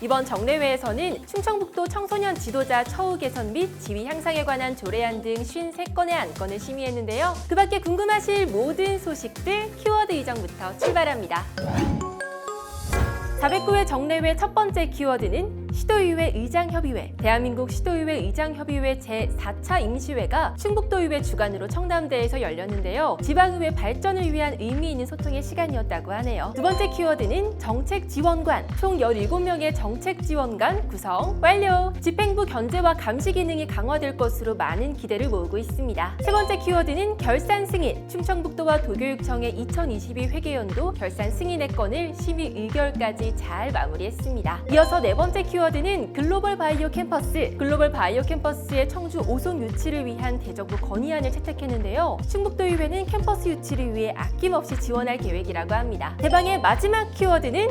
이번 정례회에서는 충청북도 청소년 지도자 처우 개선 및 지위 향상에 관한 조례안 등 53건의 안건을 심의했는데요. 그 밖에 궁금하실 모든 소식들 키워드 이정부터 출발합니다. 409회 정례회 첫 번째 키워드는 시도의회 의장협의회, 대한민국 시도의회 의장협의회 제4차 임시회가 충북도의회 주관으로 청담대에서 열렸는데요. 지방의회 발전을 위한 의미 있는 소통의 시간이었다고 하네요. 두 번째 키워드는 정책지원관, 총 17명의 정책지원관 구성 완료! 집행부 견제와 감시 기능이 강화될 것으로 많은 기대를 모으고 있습니다. 세 번째 키워드는 결산 승인, 충청북도와 도교육청의 2022 회계연도 결산 승인의 건을 심의 의결까지 잘 마무리했습니다. 이어서 네 번째 키워드 는 글로벌 바이오 캠퍼스. 글로벌 바이오 캠퍼스의 청주 오송 유치를 위한 대정부 건의안을 채택했는데요. 충북도의회는 캠퍼스 유치를 위해 아낌없이 지원할 계획이라고 합니다. 대방의 마지막 키워드는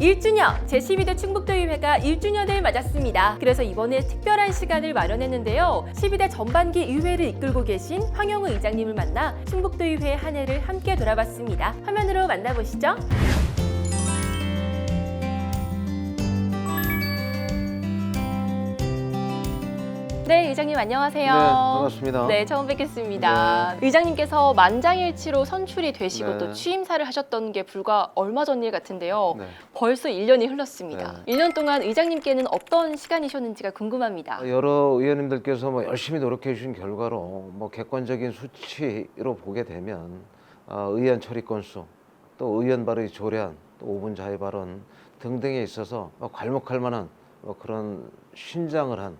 1주년! 제12대 충북도의회가 1주년을 맞았습니다. 그래서 이번에 특별한 시간을 마련했는데요. 12대 전반기 의회를 이끌고 계신 황영우 의장님을 만나 충북도의회 한 해를 함께 돌아봤습니다. 화면으로 만나보시죠. 네, 의장님 안녕하세요. 네, 반갑습니다. 네, 처음 뵙겠습니다. 의장님께서 만장일치로 선출이 되시고 네. 또 취임사를 하셨던 게 불과 얼마 전 일 같은데요. 네. 벌써 1년이 흘렀습니다. 네. 1년 동안 의장님께는 어떤 시간이셨는지가 궁금합니다. 여러 의원님들께서 뭐 열심히 노력해 주신 결과로 뭐 객관적인 수치로 보게 되면 어, 의원 처리 건수, 또 의원 발의 조례안, 또 5분 자유 발언 등등에 있어서 뭐 괄목할 만한 뭐 그런 신장을 한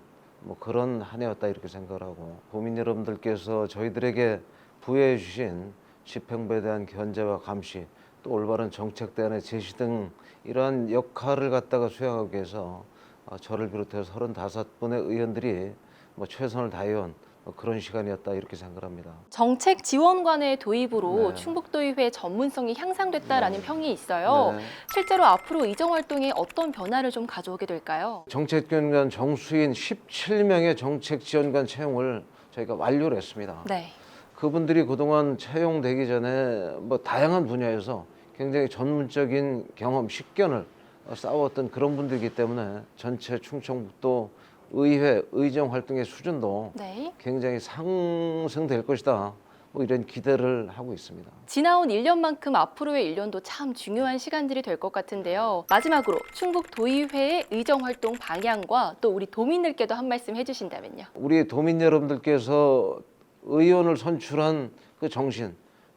뭐 그런 한 해였다 이렇게 생각을 하고 도민 여러분들께서 저희들에게 부여해 주신 집행부에 대한 견제와 감시 또 올바른 정책 대안의 제시 등 이러한 역할을 갖다가 수행하기 위해서 어, 저를 비롯해서 35분의 의원들이 뭐 최선을 다해온 뭐 그런 시간이었다 이렇게 생각합니다. 정책 지원관의 도입으로 네. 충북도의회 전문성이 향상됐다라는 평이 있어요. 네. 실제로 앞으로 의정 활동에 어떤 변화를 좀 가져오게 될까요? 정책 지원관 정수인 17명의 정책 지원관 채용을 저희가 완료를 했습니다. 네. 그분들이 그동안 채용되기 전에 뭐 다양한 분야에서 굉장히 전문적인 경험, 식견을 쌓아왔던 그런 분들이기 때문에 전체 충청북도 의회 의정 활동의 수준도 네. 굉장히 상승될 것이다. 뭐 이런 기대를 하고 있습니다. 지나온 1년만큼 앞으로의 1년도 참 중요한 시간들이 될 것 같은데요. 마지막으로 충북 도의회의 의정 활동 방향과 또 우리 도민들께도 한 말씀 해주신다면요. 우리 도민 여러분들께서 의원을 선출한 그 정신,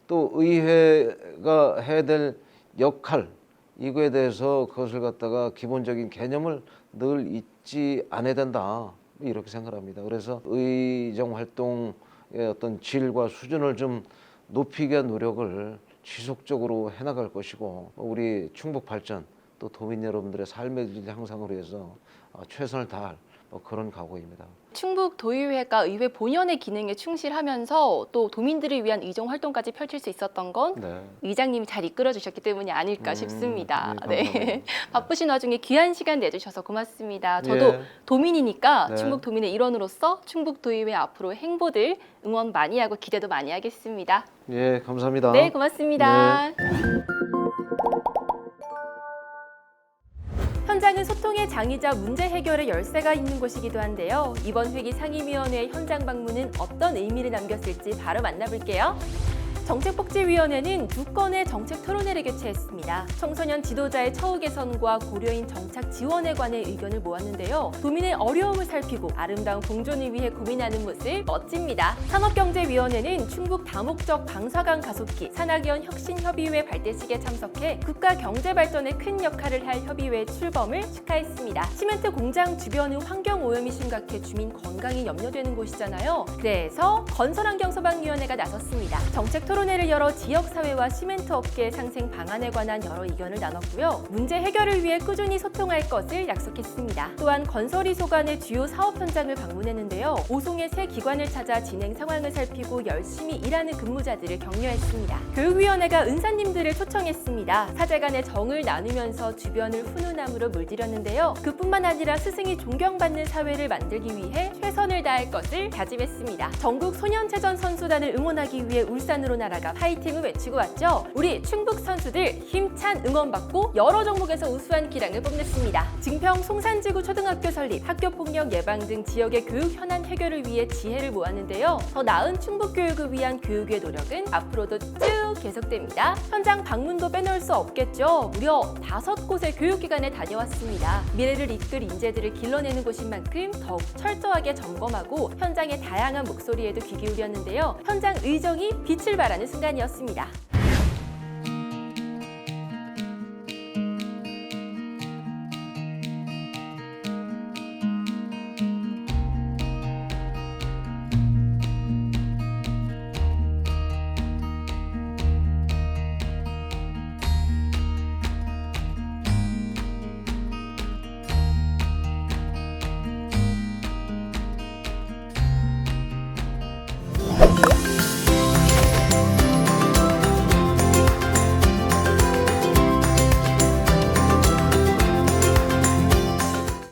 또 의회가 해야 될 역할 이거에 대해서 그것을 갖다가 기본적인 개념을 늘 잊지 않아야 된다 이렇게 생각합니다. 그래서 의정 활동의 어떤 질과 수준을 좀 높이기 위한 노력을 지속적으로 해나갈 것이고 우리 충북 발전 또 도민 여러분들의 삶의 질 향상을 위해서 어, 최선을 다할 뭐 그런 각오입니다. 충북 도의회가 의회 본연의 기능에 충실하면서 또 도민들을 위한 의정 활동까지 펼칠 수 있었던 건 네. 의장님이 잘 이끌어 주셨기 때문이 아닐까 음, 싶습니다. 네, 네. 감사합니다. 바쁘신 와중에 귀한 시간 내주셔서 고맙습니다. 저도 예. 도민이니까 네. 충북 도민의 일원으로서 충북 도의회 앞으로 행보들 응원 많이 하고 기대도 많이 하겠습니다. 예, 감사합니다. 네, 고맙습니다. 현장은 소통의 장이자 문제 해결의 열쇠가 있는 곳이기도 한데요. 이번 회기 상임위원회 현장 방문은 어떤 의미를 남겼을지 바로 만나볼게요. 정책복지위원회는 두 건의 정책 토론회를 개최했습니다. 청소년 지도자의 처우 개선과 고려인 정착 지원에 관해 의견을 모았는데요. 도민의 어려움을 살피고 아름다운 공존을 위해 고민하는 모습 멋집니다. 산업경제위원회는 충북 다목적 방사강 가속기 산학연 혁신협의회 발대식에 참석해 국가 경제 발전에 큰 역할을 할 협의회 출범을 축하했습니다. 시멘트 공장 주변은 환경 오염이 심각해 주민 건강이 염려되는 곳이잖아요. 그래서 건설환경소방위원회가 나섰습니다. 정책 토론 회를 열어 지역사회와 시멘트 업계 상생 방안에 관한 여러 의견을 나눴고요. 문제 해결을 위해 꾸준히 소통할 것을 약속했습니다. 또한 건설이소 간의 주요 사업 현장을 방문했는데요. 오송의 새 기관을 찾아 진행 상황을 살피고 열심히 일하는 근무자들을 격려했습니다. 교육위원회가 은사님들을 초청했습니다. 사제 간의 정을 나누면서 주변을 훈훈함으로 물들였는데요. 그뿐만 아니라 스승이 존경받는 사회를 만들기 위해 최선을 다할 것을 다짐했습니다. 전국 소년체전 선수단을 응원하기 위해 울산으로 나가 우리나라가 파이팅을 외치고 왔죠. 우리 충북 선수들 힘찬 응원받고 여러 종목에서 우수한 기량을 뽐냈습니다. 증평 송산지구 초등학교 설립, 학교 폭력 예방 등 지역의 교육 현안 해결을 위해 지혜를 모았는데요. 더 나은 충북 교육을 위한 교육의 노력은 앞으로도 쭉 계속됩니다. 현장 방문도 빼놓을 수 없겠죠. 무려 다섯 곳의 교육기관에 다녀왔습니다. 미래를 이끌 인재들을 길러내는 곳인 만큼 더욱 철저하게 점검하고 현장의 다양한 목소리에도 귀 기울였는데요. 현장 의정이 빛을 발하는 순간이었습니다.